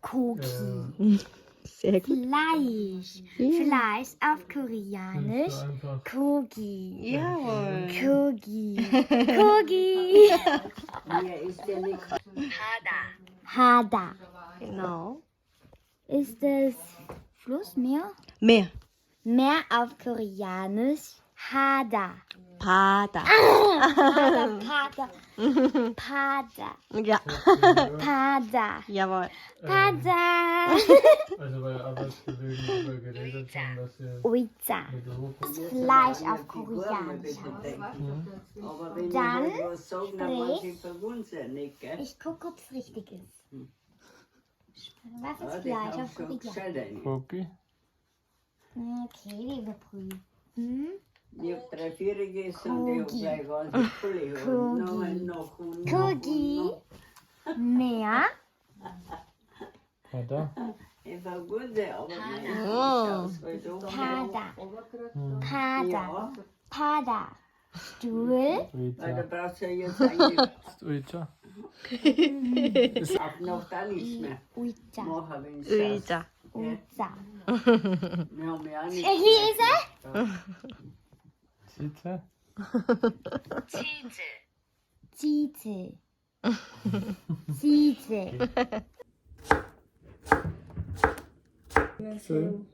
Kogi. Sehr gut. Fleisch. Ja. Fleisch auf Koreanisch. Kogi. Jawohl. Kogi. Kogi. Mir ist der nicht Hada. Genau. Ist es Fluss, Meer? Meer. Meer auf Koreanisch. Pada. Pada. Pada, Pada. Pada. Ja. Pada. Jawohl. Pada. Ähm, also bei Arbeitskollegen darüber geredet haben, dass wir Uiza. Fleisch auf Koreanisch. Hm? Dann sprich, ich gucke, ob es richtig ist. Was ist Fleisch auf Koreanisch? Cookie. Hm, okay, wir überprüfen. Hm? Ich hab drei Vier gegessen und ich hab Kogi. da. Ich verwundert, aber mir ist Oh. das weil. Hm. Uica. brauchst du ja jetzt eigentlich Uica. auch noch da nichts mehr Uiza. machen, wenn es 의자. Uiza. Wir haben ja auch es? Zitte? Zize. Zize. Schön.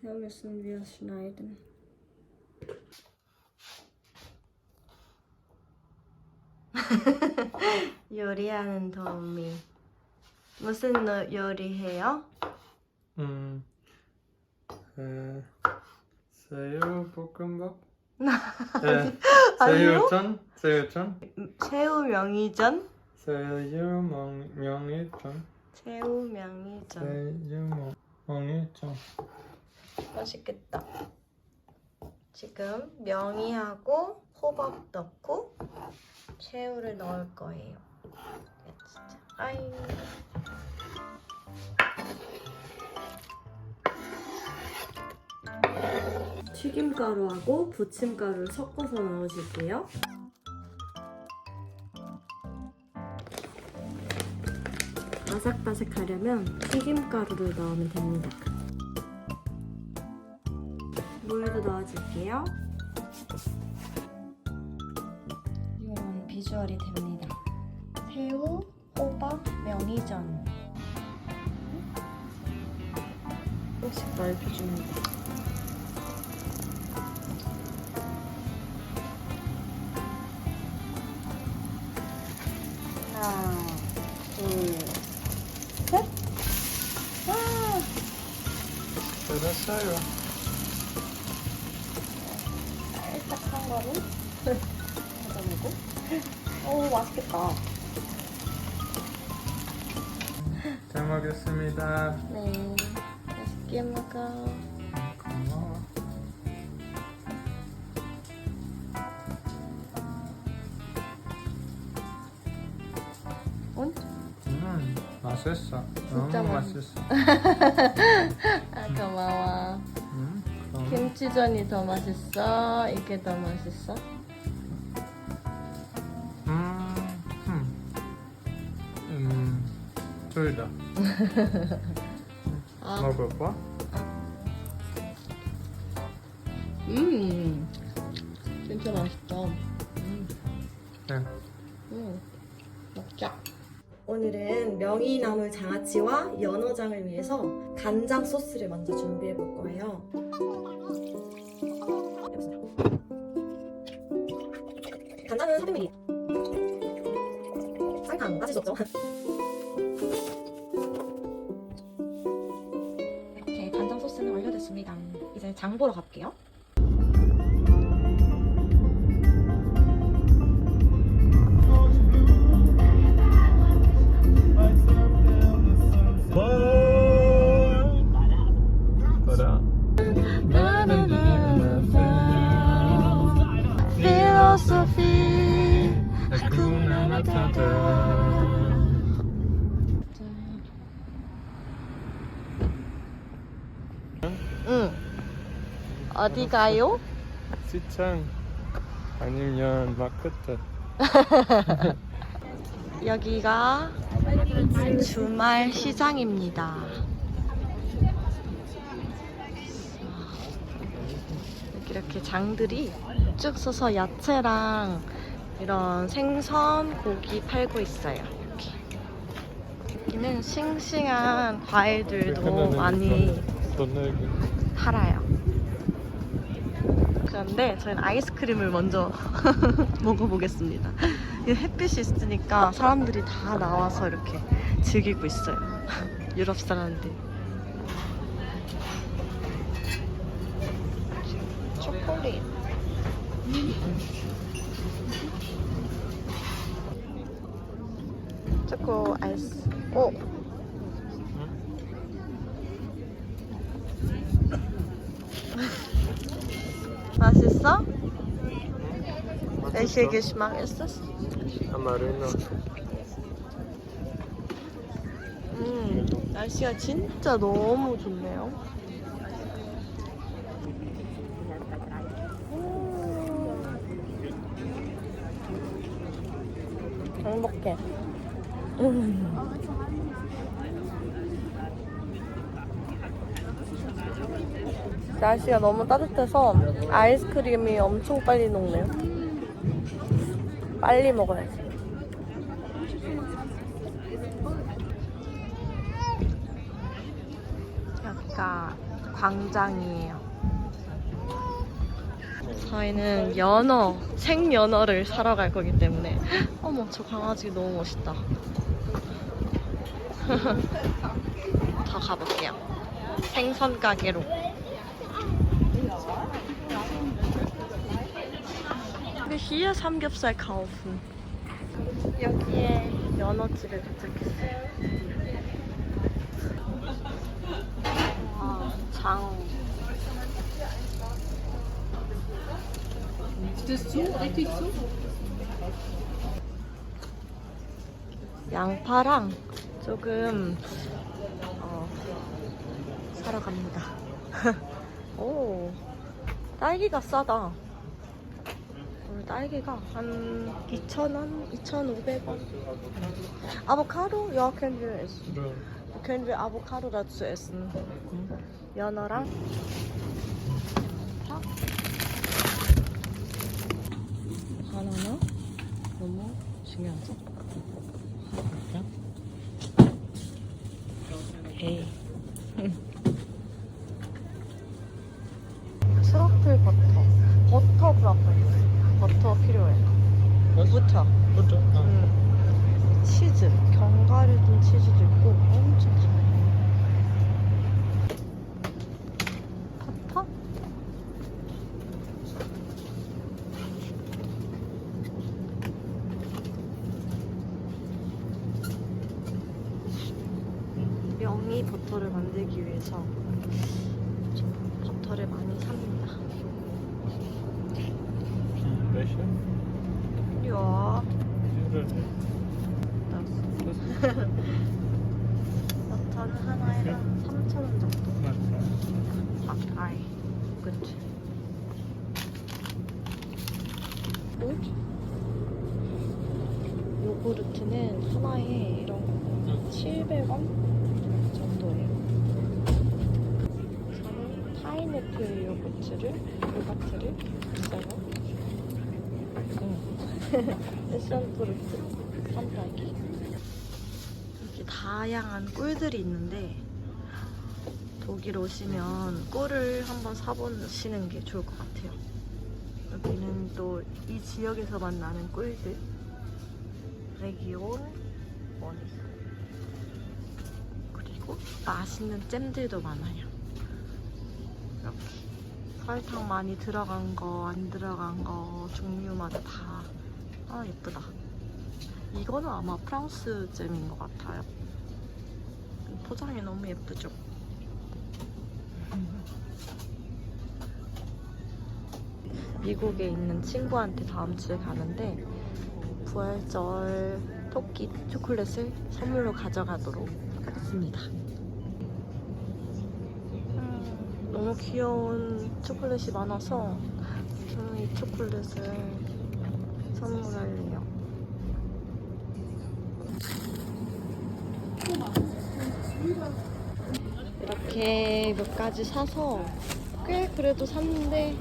새우 müssen wir schneiden. 요리하는 도우미. 무슨 너- 요리해요? 음. 에, 새우 볶음밥? 에, 새우전? 새우전? 새우 명이전? 새우 멍, 명이전? 새우 명이전. 새우 멍, 멍이전. 맛있겠다. 지금 명이하고 호박 넣고 새우를 넣을 거예요. 야, 진짜. 아이. 튀김가루하고 부침가루를 섞어서 넣어줄게요. 바삭바삭하려면 튀김가루를 넣으면 됩니다. 물도 넣어줄게요. 이런 비주얼이 됩니다. 새우, 호박, 명이전. 조금씩 넓혀줍니다. 맛있겠다. 잘 먹겠습니다. 네, 맛있게 먹어. 고마워. 응? 음, 맛있어. 너무 진짜 맛있어. 아, 고마워. 음, 그럼 김치전이 더 맛있어? 이게 더 맛있어? 둘 다. 아, 먹어봐. 음, 진짜 맛있다. 음, 네. 음, 먹자. 오늘은 명이나물 장아찌와 연어장을 위해서 간장 소스를 먼저 준비해 볼 거예요. 간장은 300ml. 설탕 빠질 수 없죠. 장 보러 갈게요. 어디 가요? 시장 아니면 마켓. 여기가 주말 시장입니다. 이렇게, 이렇게 장들이 쭉 서서 야채랑 이런 생선, 고기 팔고 있어요. 이렇게. 여기는 싱싱한 과일들도 많이 팔아요. 그런데 저희는 아이스크림을 먼저 먹어보겠습니다. 이 햇빛이 있으니까 사람들이 다 나와서 이렇게 즐기고 있어요. 유럽 사람들. 초콜릿. 초코 아이스. 오. Welcher Geschmack ist das? 아마르나 음, 날씨가 진짜 너무 좋네요. 음. 행복해. 음. 날씨가 너무 따뜻해서 아이스크림이 엄청 빨리 녹네요. 빨리 먹어야지. 여기가 광장이에요. 저희는 연어, 생연어를 사러 갈 거기 때문에 어머 저 강아지 너무 멋있다. 더 가볼게요. 생선 가게로. 근데 hier kaufen. 여기에 연어집에 도착했어요. 와, 장. 양파랑 조금 어, 사러 갑니다. 오, 딸기가 싸다. 오늘 딸기가 한 2,000원, 2,500원. 아보카도? Wir essen. Können wir Avocado dazu essen? 연어랑 파? 바나나? 너무 중요하죠? 에이. 트러플 버터. 버터 브라파이스. 버터 필요해요. 부터. 부터 음. 치즈. 견과류 든 치즈도 있고 엄청 달아요. 버터? 명이 버터를 만들기 위해서 좀 버터를 많이 삽니다. Welche? 야, 버터는 하나에 한 3,000원 정도. 아, 아이, 그치. 요구르트는 하나에 이런 거 700원 정도예요. 저는 파인애플 요거트를, 요거트를 있어요. 응. 패션프루트, 산딸기. 이렇게 다양한 꿀들이 있는데 독일 오시면 꿀을 한번 사보시는 게 좋을 것 같아요. 여기는 또 이 지역에서만 나는 꿀들. 레기온 원이 그리고 맛있는 잼들도 많아요. 이렇게 설탕 많이 들어간 거, 안 들어간 거 종류마다 다. 아 예쁘다. 이거는 아마 프랑스 잼인 것 같아요. 포장이 너무 예쁘죠? 미국에 있는 친구한테 다음 주에 가는데 부활절 토끼 초콜릿을 선물로 가져가도록 하겠습니다. 음, 너무 귀여운 초콜릿이 많아서 저는 이 초콜릿을 선물할래요. 이렇게 몇 가지 사서 꽤 그래도 샀는데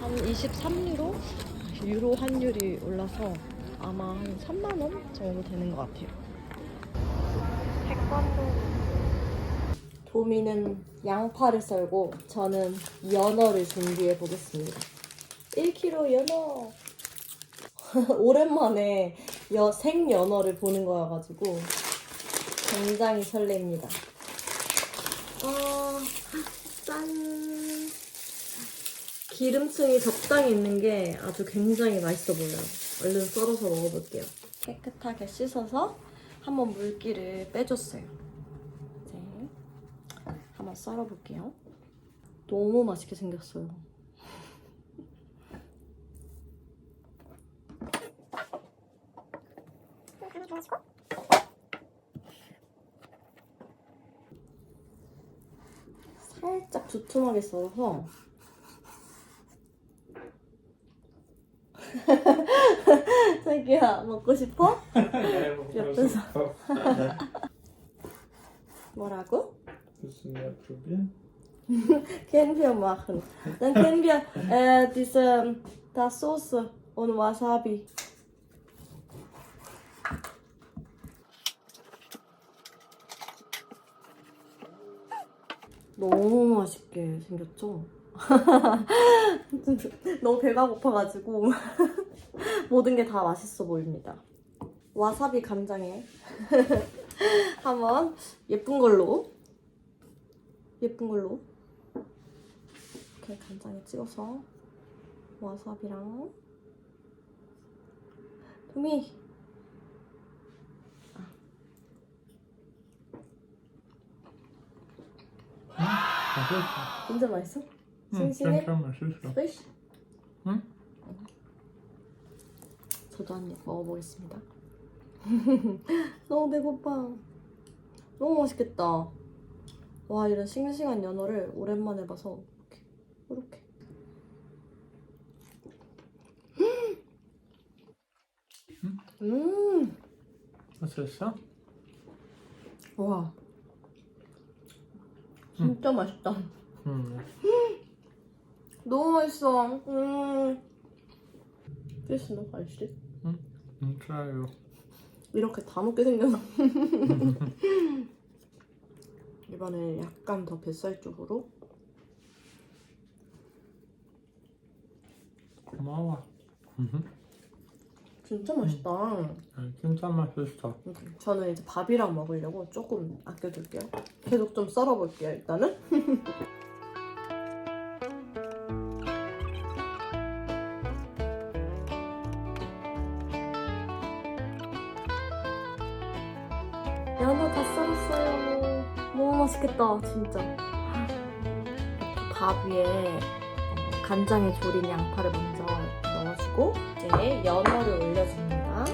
한 23유로? 유로 환율이 올라서 아마 한 3만원 정도 되는 것 같아요. 태권도. 도미는 양파를 썰고 저는 연어를 준비해 보겠습니다. 1kg 연어! 오랜만에 여, 생연어를 보는 거여가지고 굉장히 설렙니다. 아, 짠. 기름층이 적당히 있는 게 아주 굉장히 맛있어 보여요. 얼른 썰어서 먹어볼게요. 깨끗하게 씻어서 한번 물기를 빼줬어요. 이제 한번 썰어볼게요. 너무 맛있게 생겼어요. 살짝 두툼하게 썰어서 자기야 먹고 싶어? 옆에서 뭐라고? Müssen wir probieren? Können wir machen. Dann können wir äh, diese das Soße und Wasabi. 너무 맛있게 생겼죠? 너무 배가 고파가지고 모든 게 다 맛있어 보입니다. 와사비 간장에 한번 예쁜 걸로 예쁜 걸로 이렇게 간장에 찍어서 와사비랑 도미 진짜 맛있어? 싱싱해? Dann 맛있어. 응? 저도 한 입 먹어보겠습니다. 너무 배고파. 너무 맛있겠다. 와 이런 싱싱한 연어를 오랜만에 봐서 이렇게 이렇게. 음, das? 와, 진짜 맛있다. Hm. 너무 맛있어. 음, 피스 너무 맛있지? Try 이렇게 다 먹게 생겨서 이번에 약간 더 뱃살 쪽으로 고마워. 진짜 맛있다. 진짜 맛있어. 저는 이제 밥이랑 먹으려고 조금 아껴둘게요. 계속 좀 썰어볼게요 일단은. 연어 다 썰었어요. 너무 맛있겠다 진짜. 밥 위에 어, 간장에 졸인 양파를 먼저 넣어주고 이제 연어를 올려줍니다.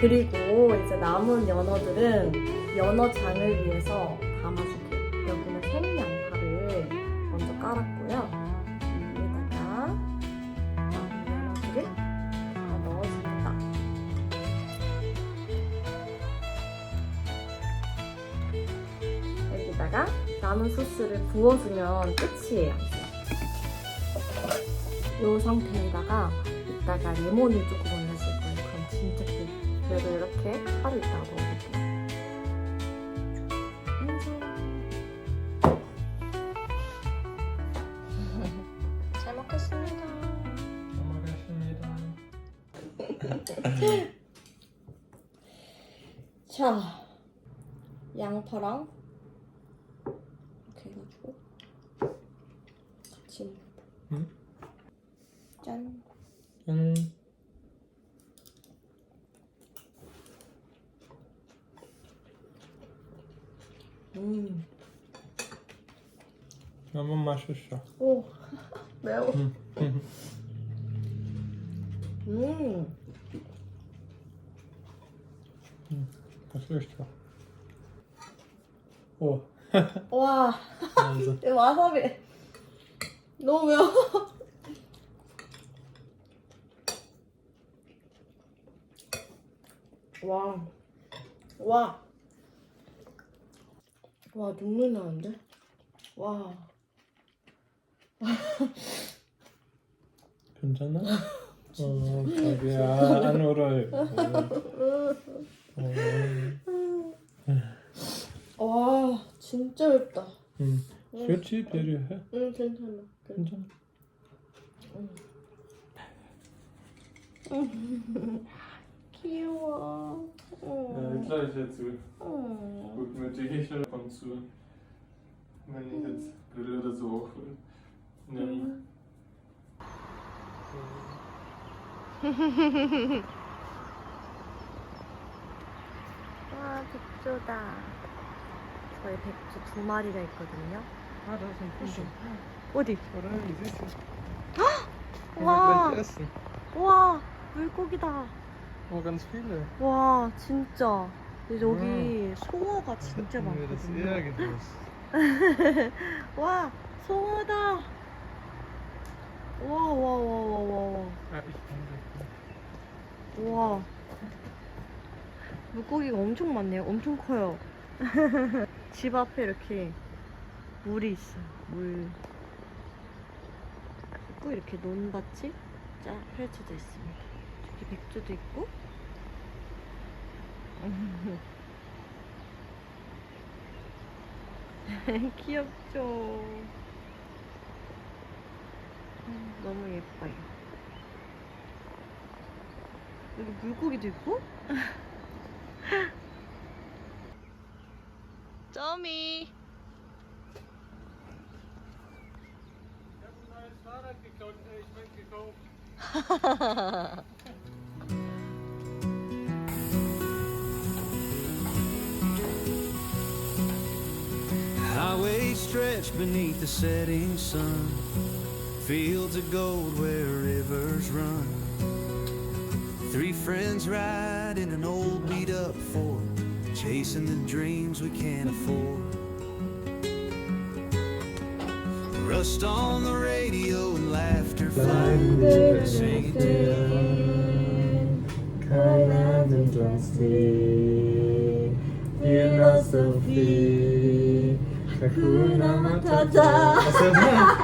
그리고 이제 남은 연어들은 연어장을 위해서 여기다가 남은 소스를 부어주면 끝이에요. 이 상태에다가 이따가 레몬을 조금 올려줄 거예요. 그럼 진짜 귀여워. 그래도 이렇게 하루 있다가 먹어볼게요. 잘 먹겠습니다. 먹겠습니다. 자, 양파랑 이렇게 해가지고 같이 응? 짠. 음. 음. 너무 맛있어. 오, 매워. 음. 음. 음. 맛있어. 오. 와, 이 와사비 너무 매워. 와. 와. 와, 눈물 나는데? 와. 괜찮아? 어, 자기야 안 울어요. 어, 와, 진짜 맵다. 응. 그렇지 배려해. 응, 괜찮아. 괜찮아. 귀여워. Ja, jetzt. 어. Guck die schon von zu. Wenn ich jetzt Brille oder so hochhole. Ja. 와, 백조다. 저희 백조 두 마리가 있거든요. Ah, da ist ein Fisch. 어디? 와. 와, 물고기다. Oh, ganz viele. 와, 진짜. 여기 송어가 진짜 das 많거든요. 와, 송어다. 와, 와, 와, 와, 와, ich 와. 물고기가 엄청 많네요. 엄청 커요. 집 앞에 이렇게 물이 있어요. 물. 그리고 이렇게 논밭이 쫙 펼쳐져 있습니다. 저기 백조도 있고. 귀엽죠? 음, 너무 예뻐요. 여기 물고기도 있고? 점이 gekauft. Ich mein. Highways stretch beneath the setting sun. Fields of gold where rivers run. Three friends ride in an old beat up Ford, chasing the dreams we can't afford. Rust on the radio laughter flying there, sing it Kind and trusty, philosophy, Hakuna Matata.